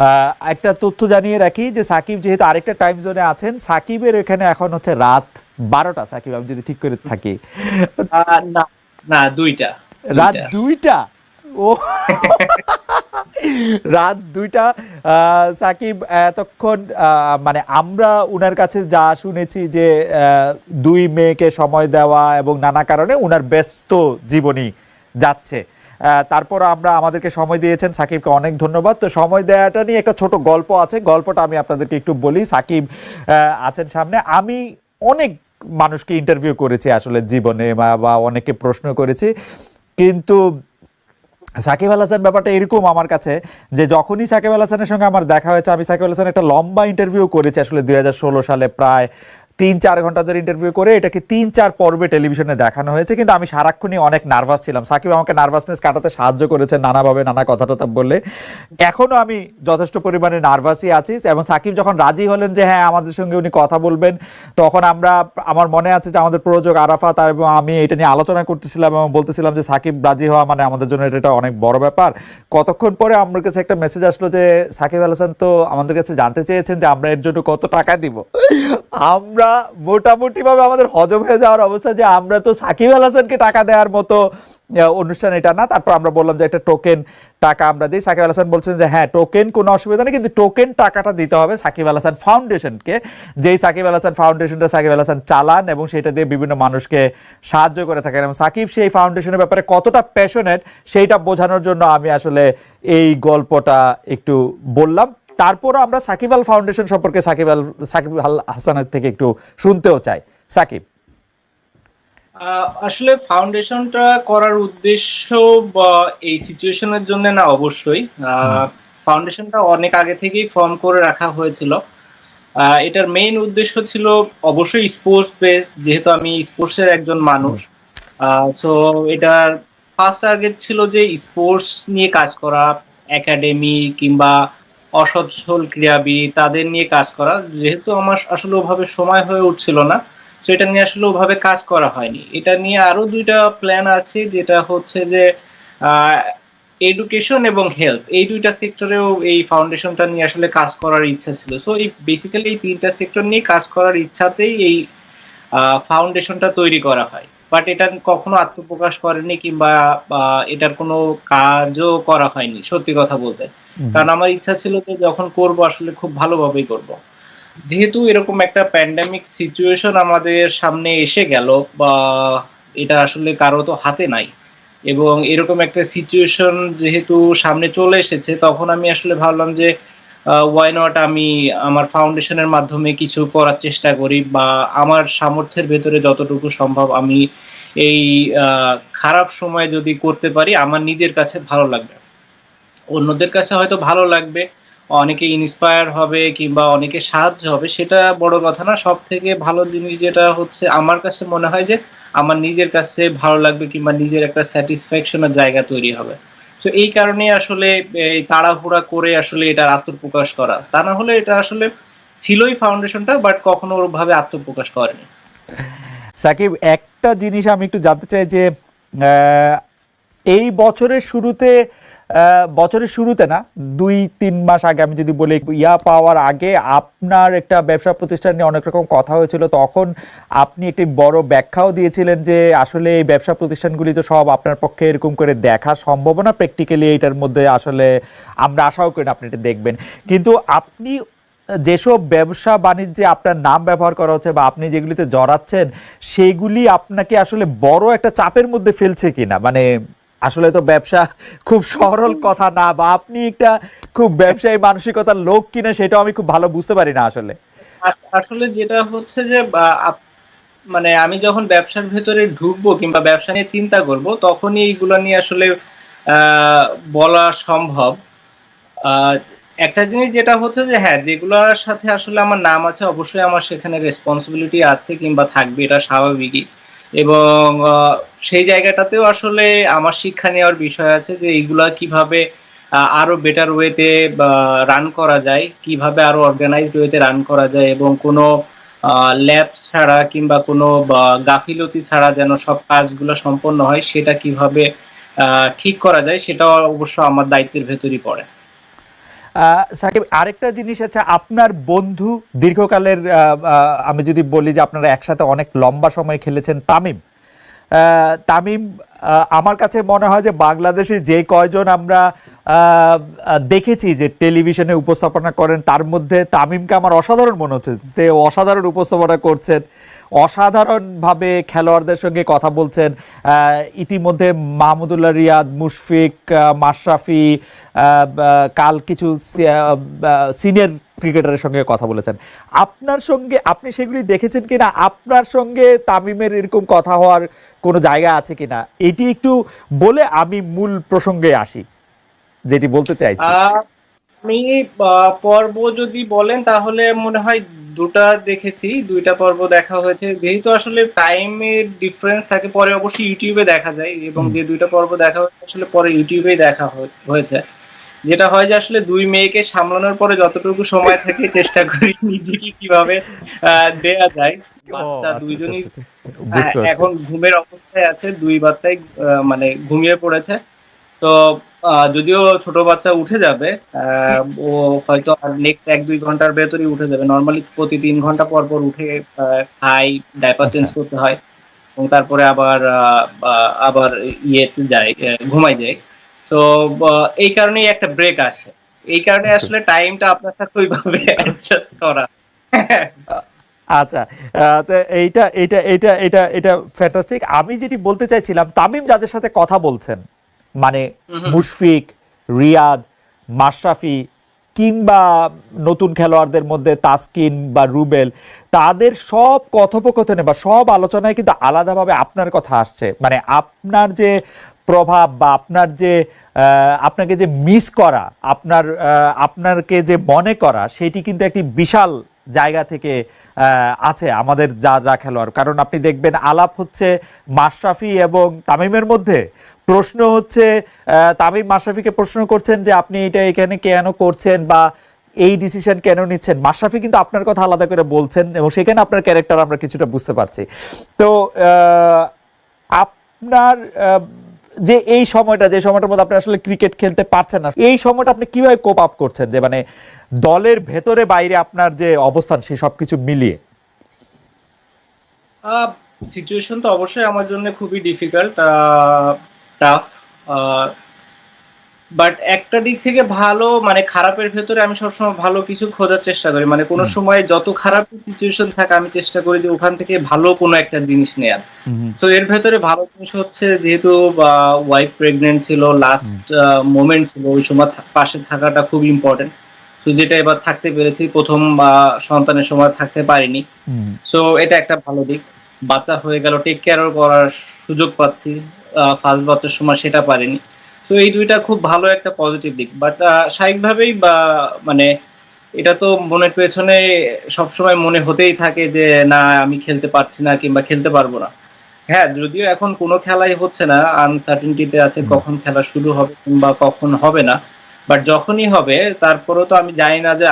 আহ, একটা তথ্য জানিয়ে রাখি যে সাকিব যেহেতু আরেকটা টাইম জোনে আছেন সাকিবের এখানে এখন হচ্ছে রাত বারোটা সাকিব আমি যদি ঠিক করে থাকি। না দুইটা। রাত দুইটা। ও। রাত দুইটা। আহ, সাকিব এতক্ষণ আহ, মানে আমরা উনার কাছে যা শুনেছি যে দুই মেয়েকে সময় দেওয়া এবং নানা কারণে উনার ব্যস্ত জীবনী যাচ্ছে। তারপর আমরা আমাদেরকে সময় দিয়েছেন সাকিবকে অনেক ধন্যবাদ। তো সময় দেওয়াটা নিয়ে একটা ছোট গল্প আছে। গল্পটা আমি আপনাদেরকে একটু বলি। সাকিব আছেন সামনে। আমি অনেক মানুষকে ইন্টারভিউ করেছি আসলে জীবনে বা- অনেকে প্রশ্ন করেছি। কিন্তু সাকিব আল হাসান ব্যাপারটা এরকম আমার কাছে যে, যখনই সাকিব আল হাসানের সঙ্গে আমার দেখা হয়েছে, আমি সাকিব আল হাসান একটা লম্বা ইন্টারভিউ করেছি আসলে দুই হাজার ষোলো সালে প্রায় তিন চার ঘণ্টা ধরে ইন্টারভিউ করে এটাকে তিন চার পর্বে টেলিভিশনে দেখানো হয়েছে। কিন্তু আমি সারাক্ষণই অনেক নার্ভাস ছিলাম। সাকিব আমাকে নার্ভাসনেস কাটাতে সাহায্য করেছে নানাভাবে নানা কথা টথা বললে। এখনও আমি যথেষ্ট পরিমাণে নার্ভাসই আছি এবং সাকিব যখন রাজি হলেন যে হ্যাঁ আমাদের সঙ্গে উনি কথা বলবেন, তখন আমরা, আমার মনে আছে যে, আমাদের প্রযোজক আরাফাত এবং আমি এটা নিয়ে আলোচনা করতেছিলাম এবং বলতেছিলাম যে, সাকিব রাজি হওয়া মানে আমাদের জন্য এটা অনেক বড় ব্যাপার। কতক্ষণ পরে আমার কাছে একটা মেসেজ আসলো যে, সাকিব আল হাসান তো আমাদের কাছে জানতে চেয়েছেন যে, আমরা এর জন্য কত টাকা দিব? আমরা মোটামুটি ভাবে আমাদের হজম হয়ে যাওয়ার অবস্থা যে আমরা তো সাকিব আল হাসানকে টাকা দেওয়ার মতো অনুষ্ঠান এটা না। তারপর আমরা বললাম যে একটা টোকেন টাকা আমরা দিই। সাকিব আল হাসান বলছেন যে হ্যাঁ টোকেন কোনো অসুবিধা নেই, কিন্তু টোকেন টাকাটা দিতে হবে সাকিব আল হাসান ফাউন্ডেশনকে যেই সাকিব আল হাসান ফাউন্ডেশনটা সাকিব আল হাসান চালান এবং সেটা দিয়ে বিভিন্ন মানুষকে সাহায্য করে থাকেন। এবং সাকিব সেই ফাউন্ডেশনের ব্যাপারে কতটা প্যাশনেট সেইটা বোঝানোর জন্য আমি আসলে এই গল্পটা একটু বললাম। তারপর আমরা সাকিব আল ফাউন্ডেশন সম্পর্কে সাকিব আল সাকিব আল হাসানের থেকে একটু শুনতেও চাই। সাকিব। আসলে ফাউন্ডেশনটা করার উদ্দেশ্য বা এই সিচুয়েশনের জন্য না অবশ্যই। ফাউন্ডেশনটা অনেক আগে থেকেই ফর্ম করে রাখা হয়েছিল। এটার মেইন উদ্দেশ্য ছিল অবশ্যই স্পোর্টস বেস যেহেতু আমি স্পোর্টসের একজন মানুষ। সো এটার ফার্স্ট টার্গেট ছিল যে স্পোর্টস নিয়ে কাজ করা একাডেমি কিংবা অসচ্ছল ক্রীড়াবিদ তাদের নিয়ে কাজ করা, যেহেতু আমার আসলে ওভাবে সময় হয়ে উঠছিল না এটা নিয়ে আসলে ওভাবে কাজ করা হয়নি। এটা নিয়ে আরও দুইটা প্ল্যান আছে, যেটা হচ্ছে যে এডুকেশন এবং হেলথ এই দুইটা সেক্টরেও এই ফাউন্ডেশনটা নিয়ে আসলে কাজ করার ইচ্ছা ছিল। সো এই বেসিক্যালি এই তিনটা সেক্টর নিয়ে কাজ করার ইচ্ছাতেই এই ফাউন্ডেশনটা তৈরি করা হয়। বাট এটা কখনো আত্মপ্রকাশ করেনি কিংবা এটার কোনো কাজও করা হয়নি সত্যি কথা বলতে। কারণ আমার ইচ্ছা ছিল যে যখন করব আসলে খুব ভালোভাবেই করব। যেহেতু এরকম একটা প্যান্ডামিক সিচুয়েশন আমাদের সামনে এসে গেল বা এটা আসলে কারও তো হাতে নাই এবং এরকম একটা সিচুয়েশন যেহেতু সামনে চলে এসেছে তখন আমি আসলে ভাবলাম যে ওয়াই নট আমি আমার ফাউন্ডেশনের মাধ্যমে কিছু করার চেষ্টা করি বা আমার সামর্থ্যের ভেতরে যতটুকু সম্ভব আমি এই খারাপ সময়ে যদি করতে পারি, আমার নিজের কাছে ভালো লাগবে। অন্যদের কাছে হয়তো ভালো লাগবে, অনেকে ইন্সপায়ার হবে কিংবা অনেকে সাহায্য হবে, সেটা বড় কথা না। সব থেকে ভালো জিনিস যেটা হচ্ছে, আমার কাছে মনে হয় যে আমার নিজের কাছে ভালো লাগবে কিংবা নিজের একটা স্যাটিসফ্যাকশনের জায়গা তৈরি হবে। তো এই কারণে আসলে এই তাড়াহুড়া করে আসলে এটার আত্মপ্রকাশ করা। তা না হলে এটা আসলে ছিলই ফাউন্ডেশনটা, বাট কখনো ওভাবে আত্মপ্রকাশ করেনি। সাকিব, একটা জিনিস আমি একটু জানতে চাই যে এই বছরের শুরুতে বছরের শুরুতে না, দুই, তিন মাস আগে আমি যদি বলি, ইয়া পাওয়ার আগে আপনার একটা ব্যবসা প্রতিষ্ঠান নিয়ে অনেক রকম কথা হয়েছিল। তখন আপনি একটি বড় ব্যাখ্যাও দিয়েছিলেন যে, আসলে এই ব্যবসা প্রতিষ্ঠানগুলি তো সব আপনার পক্ষে এরকম করে দেখা সম্ভব না। প্র্যাকটিক্যালি এটার মধ্যে আসলে আমরা আশাও করি না, আপনি এটা দেখবেন। কিন্তু আপনি, যেসব ব্যবসা বাণিজ্যে আপনার নাম ব্যবহার করা হচ্ছে বা আপনি যেগুলিতে জড়াচ্ছেন, সেগুলি আপনাকে আসলে বড় একটা চাপের মধ্যে ফেলছে কিনা? মানে আসলে তো ব্যবসা খুব সরল কথা না, বা আপনি একটা খুব ব্যবসায়ী মানসিকতার লোক কিনা সেটাও আমি খুব ভালো বুঝতে পারি না আসলে। আসলে যেটা হচ্ছে যে মানে আমি যখন ব্যবসার ভেতরে ঢুকবো কিংবা ব্যবসা নিয়ে চিন্তা করব, তখনই এইগুলো নিয়ে আসলে বলা সম্ভব। একটা জিনিস যেটা হচ্ছে যে হ্যাঁ যেগুলোর সাথে আসলে আমার নাম আছে, অবশ্যই আমার সেখানে রেসপন্সিবিলিটি আছে কিংবা থাকবে, এটা স্বাভাবিকই। এবং সেই জায়গাটাতেও আসলে আমার শিক্ষা নেওয়ার বিষয় আছে যে এইগুলা কীভাবে আরও বেটার ওয়েতে রান করা যায়, কীভাবে আরও অর্গানাইজড ওয়েতে রান করা যায় এবং কোনো ল্যাব ছাড়া কিংবা কোনো গাফিলতি ছাড়া যেন সব কাজগুলো সম্পন্ন হয়, সেটা কীভাবে ঠিক করা যায়, সেটাও অবশ্য আমার দায়িত্বের ভেতরই পড়ে। সাকিব, আরেকটা জিনিস আছে আপনার বন্ধু দীর্ঘকালের আমি যদি বলি যে আপনারা একসাথে অনেক লম্বা সময় খেলেছেন, তামিম। তামিম আমার কাছে মনে হয় যে বাংলাদেশে যে কয়জন আমরা দেখেছি যে টেলিভিশনে উপস্থাপনা করেন, তার মধ্যে তামিমকে আমার অসাধারণ মনে হচ্ছে যে অসাধারণ উপস্থাপনা করছেন। অসাধারণভাবে খেলোয়াড়দের সঙ্গে কথা বলছেন। ইতিমধ্যে মাহমুদুল্লাহ রিয়াদ, মুশফিক মাশরাফি কাল কিছু সিনিয়র ক্রিকেটারের সঙ্গে কথা বলেছেন। আপনার সঙ্গে, আপনি সেগুলি দেখেছেন কিনা? আপনার সঙ্গে তামিমের এরকম কথা হওয়ার কোনো জায়গা আছে কিনা? এটি একটু বলে আমি মূল প্রসঙ্গে আসি যেটি বলতে চাইছি। আমি পর্ব যদি বলেন তাহলে মনে হয় দুটা দেখেছি দুইটা পর্ব দেখা হয়েছে। যেহেতু আসলে টাইমের ডিফারেন্স থাকে পরে অবশ্যই ইউটিউবে দেখা যায় এবং যে দুইটা পর্ব দেখা হয়েছে আসলে পরে ইউটিউবেই দেখা হয়েছে। যেটা হয় যে আসলে দুই মেয়েকে সামলানোর পরে যতটুকু সময় থাকে চেষ্টা করি নিজেকে কীভাবে আহ, দেয়া যায়। বাচ্চা আচ্ছা, দুইজনই আচ্ছা, আচ্ছা, হ্যাঁ। এখন ঘুমের অবস্থায় আছে দুই বাচ্চাই মানে ঘুমিয়ে পড়েছে। তো যদিও ছোট বাচ্চা উঠে যাবে ও হয়তো নেক্সট এক দুই ঘণ্টার ভেতরেই উঠে যাবে। নর্মালি প্রতি তিন ঘণ্টা পর পর উঠে খাই ডাইপার। চেঞ্জ করতে হয়। এবং তারপরে আবার আবার ইয়েতে যায় ঘুমাই যায়। তো এই কারণেই একটা ব্রেক আসে। এই কারণে। আসলে টাইমটা আপনার সাথে ওইভাবে অ্যাডজাস্ট করা। আচ্ছা তো এইটা এইটা এইটা এটা এটা ফ্যান্টাস্টিক আমি যেটি বলতে চাইছিলাম তামিম যাদের সাথে কথা বলছেন মানে। মুশফিক রিয়াদ মাশরাফি কিংবা নতুন খেলোয়াড়দের মধ্যে তাসকিন বা রুবেল তাদের সব কথোপকথনে বা সব আলোচনায় কিন্তু আলাদাভাবে আপনার কথা আসছে মানে আপনার যে প্রভাব বা আপনার যে আপনাকে যে মিস করা আপনার আহ, আপনাকে যে মনে করা সেটি কিন্তু একটি বিশাল জায়গা থেকে আছে আমাদের যারা খেলোয়াড়। কারণ আপনি দেখবেন আলাপ হচ্ছে মাশরাফি এবং তামিমের মধ্যে। প্রশ্ন হচ্ছে তামিম মাশরাফিকে প্রশ্ন করছেন যে আপনি এটা এখানে কেন করছেন বা এই ডিসিশন কেন নিচ্ছেন? মাশরাফি কিন্তু আপনার কথা আলাদা করে বলছেন এবং সেখানে আপনার ক্যারেক্টার আমরা কিছুটা বুঝতে পারছি। তো আপনার যে এই সময়টা, যে সময়টার মধ্যে আপনি আসলে ক্রিকেট খেলতে পারছেন না, এই সময়টা আপনি কীভাবে কোপ আপ করছেন? যে মানে দলের ভেতরে বাইরে আপনার যে অবস্থান সেই সবকিছু মিলিয়ে। সিচুয়েশন তো অবশ্যই আমার জন্য খুবই ডিফিকাল্ট টাফ বাট একটা দিক থেকে ভালো মানে খারাপের ভেতরে আমি সবসময় ভালো কিছু খোঁজার চেষ্টা করি। মানে কোনো সময় যত খারাপ সিচুয়েশন থাকে আমি চেষ্টা করি যে ওখান থেকে ভালো কোনো একটা জিনিস নেয়ার। তো এর ভেতরে ভালো জিনিস হচ্ছে যেহেতু ওয়াইফ প্রেগনেন্ট ছিল লাস্ট মোমেন্ট ছিল ওই সময় পাশে থাকাটা খুব ইম্পর্টেন্ট তো যেটা এবার থাকতে পেরেছি প্রথম বা সন্তানের সময় থাকতে পারিনি। সো এটা একটা ভালো দিক। বাচ্চা হয়ে গেল টেক কেয়ারও করার সুযোগ পাচ্ছি। ফার্স্ট বাচ্চার সময় সেটা পারিনি। তো এই দুইটা খুব ভালো একটা পজিটিভ দিক। বাট স্বাভাবিকভাবেই বা মানে এটা তো মনের পেছনে সবসময় মনে হতেই থাকে যে না আমি খেলতে পারছি না কিংবা খেলতে পারব না। হ্যাঁ যদিও এখন কোনো খেলাই হচ্ছে না আনসার্টেনটিতে আছে কখন খেলা শুরু হবে কিংবা কখন হবে না। বাট যখনই হবে তারপরেও তো আমি জানি না যে